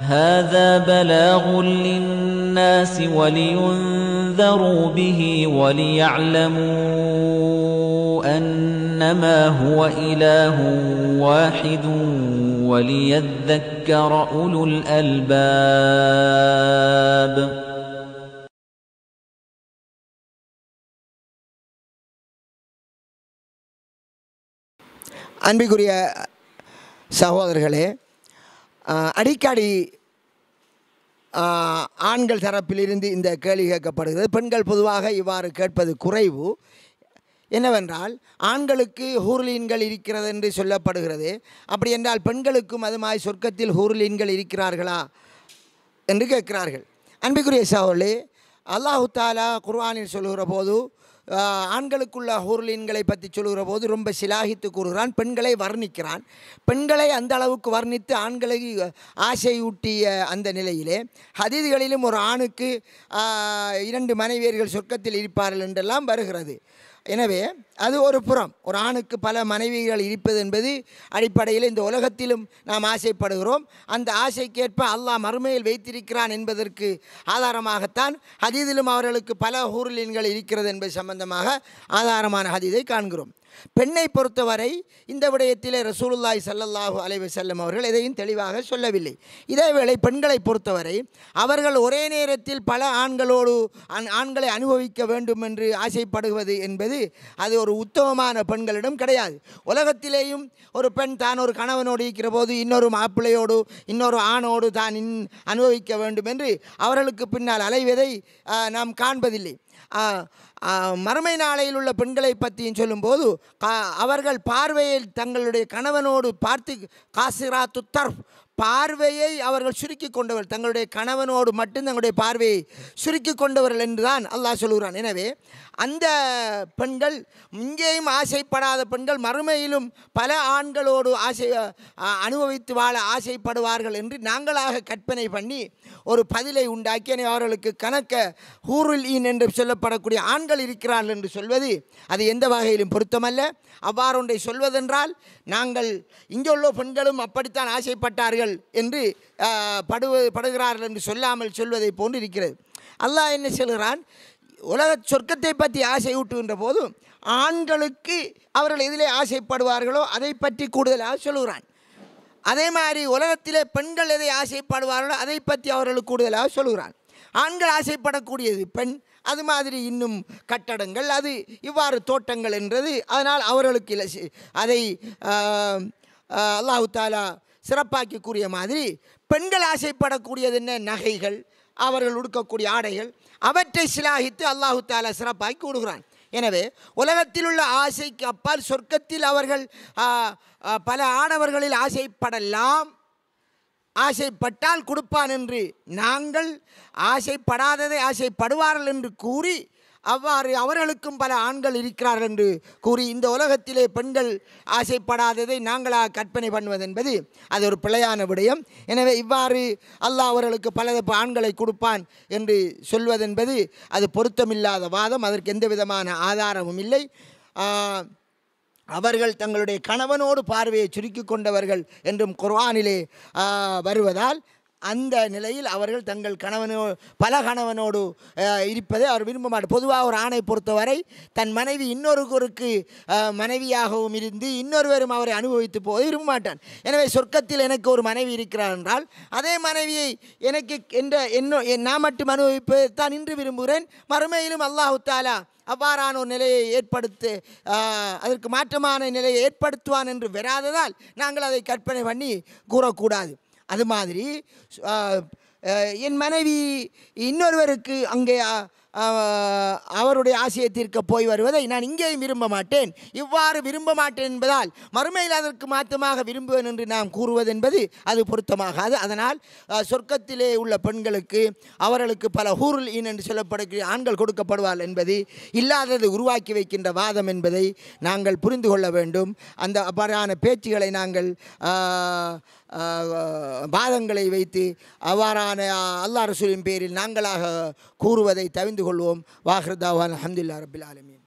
هذا بلاغ للناس ولينذروا به وليعلموا أنما هو إله واحد وليذكر أولو الألباب அன்பிற்குரிய சகோதரர்களே ஆஹ், அடிக்கடி ஆண்கள் தரப்பிலிருந்து இந்த கேள்வி கேட்கப்படுகிறது. பெண்கள் பொதுவாக இவ்வாறு கேட்பது குறைவு. என்னவென்றால் ஆண்களுக்கு ஹூர்லீன்கள் இருக்கிறது என்று சொல்லப்படுகிறது. அப்படி என்றால் பெண்களுக்கும் அது மாதிரி சொர்க்கத்தில் ஹூர்லீன்கள் இருக்கிறார்களா என்று கேட்கிறார்கள். அன்பிற்குரிய சகோதரே அல்லாஹு தாலா குர்வானில் சொல்கிற போது ஆண்களுக்குள்ள ஹூர்லீன்களை பற்றி சொல்கிற போது ரொம்ப சிலாகித்து கூறுகிறான் பெண்களை வர்ணிக்கிறான். பெண்களை அந்த அளவுக்கு வர்ணித்து ஆண்களை ஆசையூட்டிய அந்த நிலையிலே ஹதீதுகளிலும் ஒரு ஆணுக்கு இரண்டு மனைவியர்கள் சொர்க்கத்தில் இருப்பார்கள் என்றெல்லாம் வருகிறது. எனவே அது ஒரு புறம். ஒரு ஆணுக்கு பல மனைவிகள் இருப்பது என்பது அடிப்படையில் இந்த உலகத்திலும் நாம் ஆசைப்படுகிறோம். அந்த ஆசைக்கேற்ப அல்லாஹ் மறுமையில் வைத்திருக்கிறான் என்பதற்கு ஆதாரமாகத்தான் ஹதீதிலும் அவர்களுக்கு பல ஹூர்லின்கள் இருக்கிறது என்பது சம்பந்தமாக ஆதாரமான ஹதீதை காண்கிறோம். பெண்ணை பொறுத்தவரை இந்த விடயத்திலே ரசூலுல்லாய் சல்லல்லாஹு அலைஹி செல்லம் அவர்கள் எதையும் தெளிவாக சொல்லவில்லை. இதேவேளை பெண்களை பொறுத்தவரை அவர்கள் ஒரே நேரத்தில் பல ஆண்களோடு ஆண்- ஆண்களை அனுபவிக்க வேண்டும் என்று ஆசைப்படுவது என்பது அது ஒரு உத்தமமான பெண்களிடம் கிடையாது. உலகத்திலேயும் ஒரு பெண் தான் ஒரு கணவனோடு இருக்கிற போது இன்னொரு மாப்பிள்ளையோடு இன்னொரு ஆணோடு தான் இன் அனுபவிக்க வேண்டும் என்று அவர்களுக்கு பின்னால் அலைவதை நாம் காண்பதில்லை. மறுமை நாளையில் உள்ள பெண்களை பற்றியும் சொல்லும்போது அவர்கள் பார்வையில் தங்களுடைய கணவனோடு பார்த்து காசிரா துத்தர்ஃப் பார்வையை அவர்கள் சுருக்கி கொண்டவர் தங்களுடைய கணவனோடு மட்டும் தங்களுடைய பார்வையை சுருக்கி கொண்டவர்கள் என்றுதான் அல்லாஹ் சொல்கிறான் எனவே அந்த பெண்கள் இங்கேயும் ஆசைப்படாத பெண்கள் மறுமையிலும் பல ஆண்களோடு ஆசை அனுபவித்து வாழ ஆசைப்படுவார்கள் என்று நாங்களாக கற்பனை பண்ணி ஒரு பதிலை உண்டாக்கி அவர்களுக்கு கணக்க ஹூருல் ஈன் என்று சொல்லப்படக்கூடிய ஆண்கள் இருக்கிறார்கள் என்று சொல்வது அது எந்த வகையிலும் பொருத்தமல்ல. அவ்வாறு ஒன்றை சொல்வதென்றால் நாங்கள் இங்கே உள்ள பெண்களும் அப்படித்தான் ஆசைப்பட்டார்கள் என்று படுவ படுகிறார்கள் என்று சொல்லாமல் சொல்வதை போன்று இருக்கிறது. அல்லாஹ் என்ன சொல்கிறான்? உலக சொர்க்கத்தை பற்றி ஆசை ஊட்டுகின்ற போது ஆண்களுக்கு அவர்கள் எதிலே ஆசைப்படுவார்களோ அதை பற்றி கூடுதலாக சொல்கிறான். அதே மாதிரி உலகத்திலே பெண்கள் எதை ஆசைப்படுவார்களோ அதை பற்றி அவர்களுக்கு கூடுதலாக சொல்கிறான். ஆண்கள் ஆசைப்படக்கூடியது பெண் அது மாதிரி இன்னும் கட்டடங்கள் அது இவ்வாறு தோட்டங்கள் என்றது அதனால் அவர்களுக்கு இல்லை அதை அல்லாஹு தாலா சிறப்பாக்கி கூறிய மாதிரி பெண்கள் ஆசைப்படக்கூடியது என்ன நகைகள் அவர்கள் உடுக்கக்கூடிய ஆடைகள் அவற்றை சிலாகித்து அல்லாஹு தாலா சிறப்பாக்கி கூடுகிறான் எனவே உலகத்தில் உள்ள ஆசைக்கு அப்பால் சொர்க்கத்தில் அவர்கள் பல ஆடவர்களில் ஆசைப்படலாம். ஆசைப்பட்டால் கொடுப்பான் என்று நாங்கள் ஆசைப்படாததை ஆசைப்படுவார்கள் என்று கூறி அவ்வாறு அவர்களுக்கும் பல ஆண்கள் இருக்கிறார்கள் என்று கூறி இந்த உலகத்திலே பெண்கள் ஆசைப்படாததை நாங்களாக கற்பனை பண்ணுவதென்பது அது ஒரு பிழையான விடயம். எனவே இவ்வாறு அல்லாஹ் அவர்களுக்கு பல ஆண்களை கொடுப்பான் என்று சொல்வதென்பது அது பொருத்தமில்லாத வாதம். அதற்கு எந்த விதமான ஆதாரமும் இல்லை. அவர்கள் தங்களுடைய கணவனோடு பார்வையை சுருக்கி கொண்டவர்கள் என்றும் குர்ஆனிலே வருவதால் அந்த நிலையில் அவர்கள் தங்கள் கணவனோ பல கணவனோடு இருப்பதை அவர் விரும்ப மாட்டார். பொதுவாக ஒரு ஆணை பொறுத்தவரை தன் மனைவி இன்னொருவருக்கு மனைவியாகவும் இருந்து இன்னொருவரும் அவரை அனுபவித்து போது விரும்ப மாட்டான். எனவே சொர்க்கத்தில் எனக்கு ஒரு மனைவி இருக்கிறார் என்றால் அதே மனைவியை எனக்கு என்ற என்ன நான் மட்டும் அனுபவிப்பதை தான் இன்று விரும்புகிறேன். மறுமையிலும் அல்லாஹு தாலா அவ்வாறான ஒரு நிலையை ஏற்படுத்து அதற்கு மாற்றமான நிலையை ஏற்படுத்துவான் என்று வராததால் நாங்கள் அதை கற்பனை பண்ணி கூறக்கூடாது. அது மாதிரி என் மனைவி இன்னொருவருக்கு அங்கே அவருடைய ஆசையை தீர்க்க போய் வருவதை நான் இங்கேயும் விரும்ப மாட்டேன். இவ்வாறு விரும்ப மாட்டேன் என்பதால் மறுமையில் அதற்கு மாற்றமாக விரும்புவேன் என்று நாம் கூறுவதென்பது அது பொருத்தமாகாது. அதனால் சொர்க்கத்திலே உள்ள பெண்களுக்கு அவர்களுக்கு பல ஹூருல் இன் என்று சொல்லப்படக்கூடிய ஆண்கள் கொடுக்கப்படுவார் என்பது இல்லாதது உருவாக்கி வைக்கின்ற வாதம் என்பதை நாங்கள் புரிந்து கொள்ள வேண்டும். அந்த அவ்வாறான பேச்சுகளை நாங்கள் வாதங்களை வைத்து அவ்வாறான அல்லா ரசூலின் பேரில் நாங்களாக கூறுவதை தவிந்து கொள்வோம் வாஹ்ரதாவான் அஹமதுல்லா ரபில் ஆலமீன்